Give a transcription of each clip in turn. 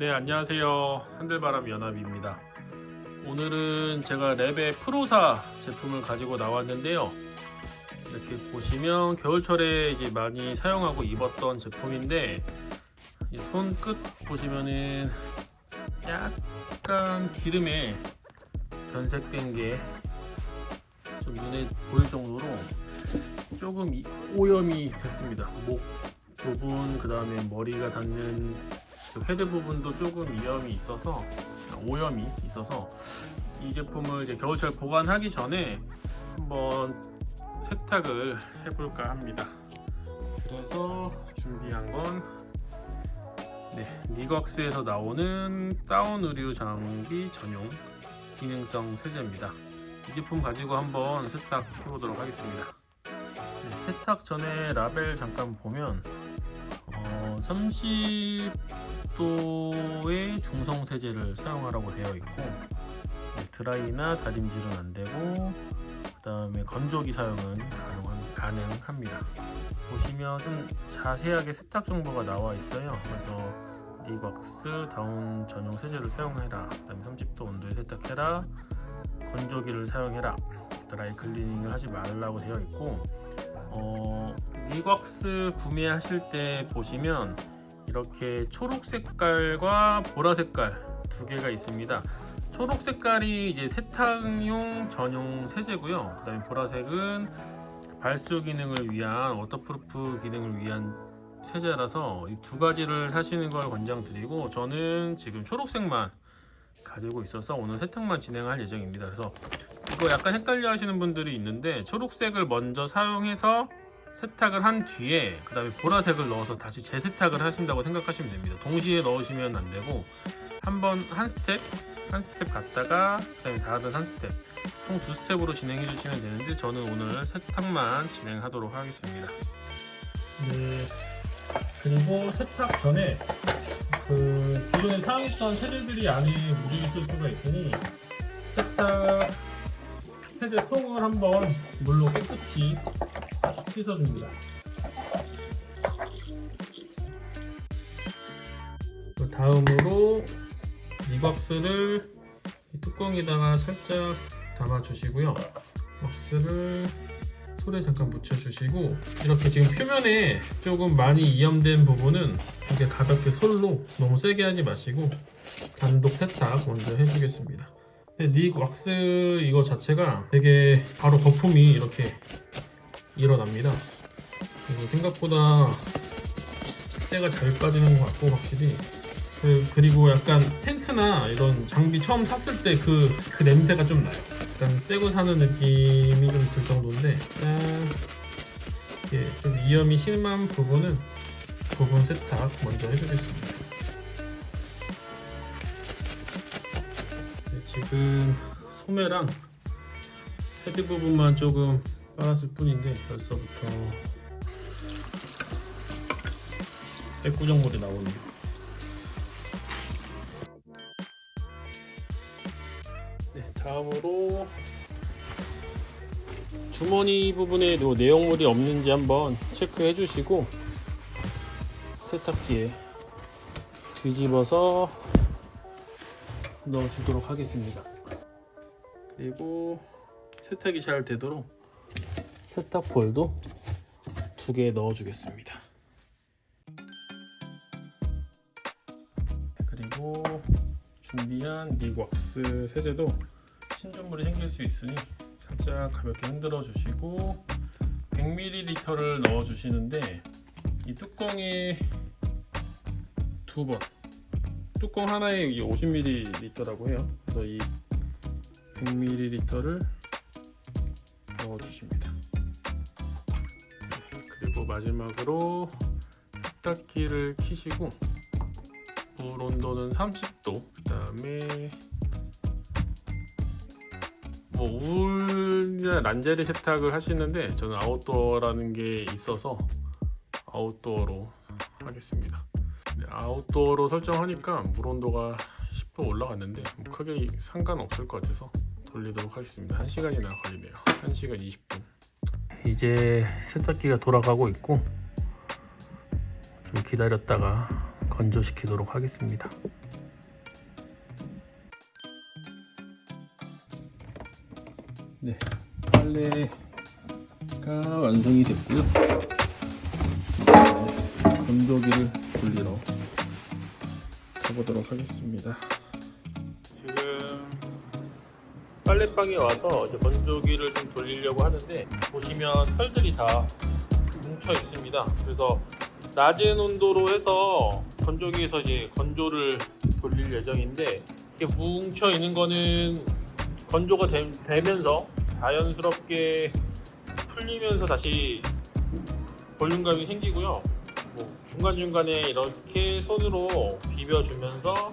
네 안녕하세요. 산들바람 연합입니다. 오늘은 제가 랩의 프로사 제품을 가지고 나왔는데요. 이렇게 보시면 겨울철에 많이 사용하고 입었던 제품인데 이 손끝 보시면은 약간 기름에 변색된 게 좀 눈에 보일 정도로 조금 이- 오염이 됐습니다. 목 부분 그 다음에 머리가 닿는 저 헤드 부분도 조금 위험이 있어서 오염이 있어서 이 제품을 이제 겨울철 보관하기 전에 한번 세탁을 해볼까 합니다. 그래서 준비한 건 네, 니걱스에서 나오는 다운 의류 장비 전용 기능성 세제입니다. 이 제품 가지고 한번 세탁해 보도록 하겠습니다. 네, 세탁 전에 라벨 잠깐 보면 어, 30 도의 중성 세제를 사용하라고 되어 있고 네, 드라이나 다림질은 안 되고 그 다음에 건조기 사용은 가능한, 가능합니다. 보시면 좀 자세하게 세탁 정보가 나와 있어요. 그래서 니박스 다운 전용 세제를 사용해라. 그 다음에 30도 온도에 세탁해라. 건조기를 사용해라. 드라이 클리닝을 하지 말라고 되어 있고 어, 니곽스 구매하실 때 보시면 이렇게 초록 색깔과 보라 색깔 두 개가 있습니다. 초록 색깔이 이제 세탁용 전용 세제고요. 그다음에 보라색은 발수 기능을 위한 워터프루프 기능을 위한 세제라서 이 두 가지를 사시는 걸 권장드리고 저는 지금 초록색만 가지고 있어서 오늘 세탁만 진행할 예정입니다. 그래서 이거 약간 헷갈려 하시는 분들이 있는데 초록색을 먼저 사용해서 세탁을 한 뒤에 그 다음에 보라색을 넣어서 다시 재세탁을 하신다고 생각하시면 됩니다. 동시에 넣으시면 안 되고 한번 한 스텝 한 스텝 갔다가 그 다음에 다른 한 스텝 총 두 스텝으로 진행해 주시면 되는데 저는 오늘 세탁만 진행하도록 하겠습니다. 네 그리고 세탁 전에 그 기존에 사용했던 세제들이 안에 물이 있을 수가 있으니 세탁 세제 통을 한번 물로 깨끗이 씻어줍니다. 그 다음으로 이박스를 이 뚜껑에다가 살짝 담아주시고요. 박스를 손에 잠깐 묻혀주시고 이렇게 지금 표면에 조금 많이 이염된 부분은 이렇게 가볍게 솔로 너무 세게 하지 마시고 단독 세탁 먼저 해주겠습니다. 근데 닉 왁스 이거 자체가 되게 바로 거품이 이렇게 일어납니다. 그리고 생각보다 때가 잘 빠지는 것 같고 확실히 그, 그리고 약간 텐트나 이런 장비 처음 샀을 때 그 그 냄새가 좀 나요. 약간 새거 사는 느낌이 좀 들 정도인데 짠. 이렇게 좀 위험이 심한 부분은 부분 세탁 먼저 해주겠습니다. 네, 지금 소매랑 헤드 부분만 조금 빨았을 뿐인데 벌써부터 백구정물이 나오네요. 네, 다음으로 주머니 부분에 도 내용물이 없는지 한번 체크해 주시고 세탁기에 뒤집어서 넣어주도록 하겠습니다. 그리고 세탁이 잘 되도록 세탁볼도 두 개 넣어주겠습니다. 그리고 준비한 닉왁스 세제도 신전물이 생길 수 있으니 살짝 가볍게 흔들어 주시고 100ml를 넣어 주시는데 이 뚜껑에 두번 뚜껑 하나에 50ml라고 해요. 그래서 이 100ml를 넣어 주십니다. 그리고 마지막으로 세탁기를 켜시고 물 온도는 30도 그 다음에 뭐 우울이나 란제리 세탁을 하시는데 저는 아웃도어라는 게 있어서 아웃도어로 하겠습니다. 네, 아웃도어로 설정하니까 물 온도가 10도 올라갔는데 뭐 크게 상관없을 것 같아서 돌리도록 하겠습니다. 1시간이나 걸리네요. 1시간 20분 이제 세탁기가 돌아가고 있고 좀 기다렸다가 건조시키도록 하겠습니다. 네, 빨래가 완성이 됐고요. 이제 건조기를 돌리러 가보도록 하겠습니다. 지금 빨래방에 와서 이제 건조기를 좀 돌리려고 하는데 보시면 털들이 다 뭉쳐 있습니다. 그래서 낮은 온도로 해서 건조기에서 이제 건조를 돌릴 예정인데 이게 뭉쳐 있는 거는 건조가 되, 면서 자연스럽게 풀리면서 다시 볼륨감이 생기고요. 뭐 중간중간에 이렇게 손으로 비벼주면서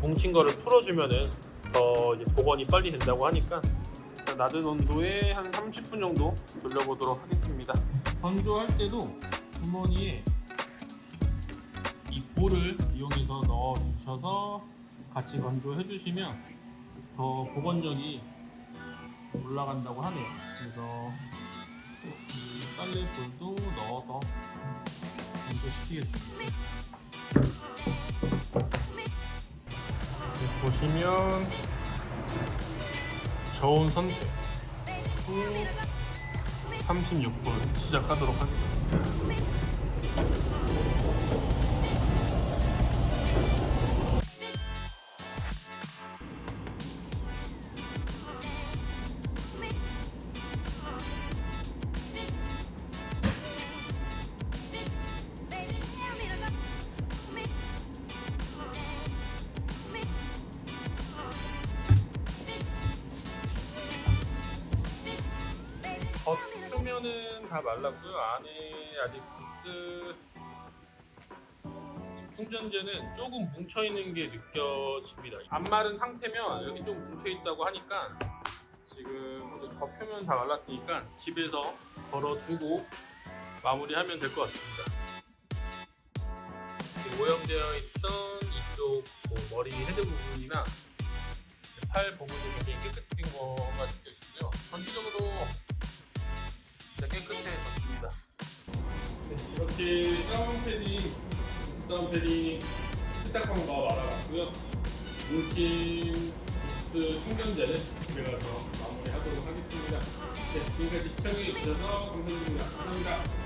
뭉친 거를 풀어주면은 더 이제 복원이 빨리 된다고 하니까 낮은 온도에 한 30분 정도 돌려보도록 하겠습니다. 건조할 때도 주머니에 이 볼을 이용해서 넣어 주셔서 같이 건조해 주시면 더 복원력이 올라간다고 하네요. 그래서 이 빨래 볼도 넣어서 건조시키겠습니다. 네, 보시면 저온 후 36분 시작하도록 하겠습니다. 겉표면은 다 말랐고요. 안에 아직 부스 충전재는 조금 뭉쳐 있는 게 느껴집니다. 안 마른 상태면 이렇게 좀 뭉쳐 있다고 하니까 지금 이제 겉표면 다 말랐으니까 집에서 걸어두고 마무리하면 될 것 같습니다. 오염되어 있던 이쪽 뭐 머리 헤드 부분이나 팔 부분도 굉장히 깨끗해진 거가 느껴지고요. 전체적으로 진짜 깨끗해졌습니다. 네, 이렇게 다운 패딩, 다운 패딩 세탁방과 말아봤고요. 뭉친 부스 충전재는 집에 가서 마무리하도록 하겠습니다. 네, 지금까지 시청해주셔서 감사드립니다. 감사합니다.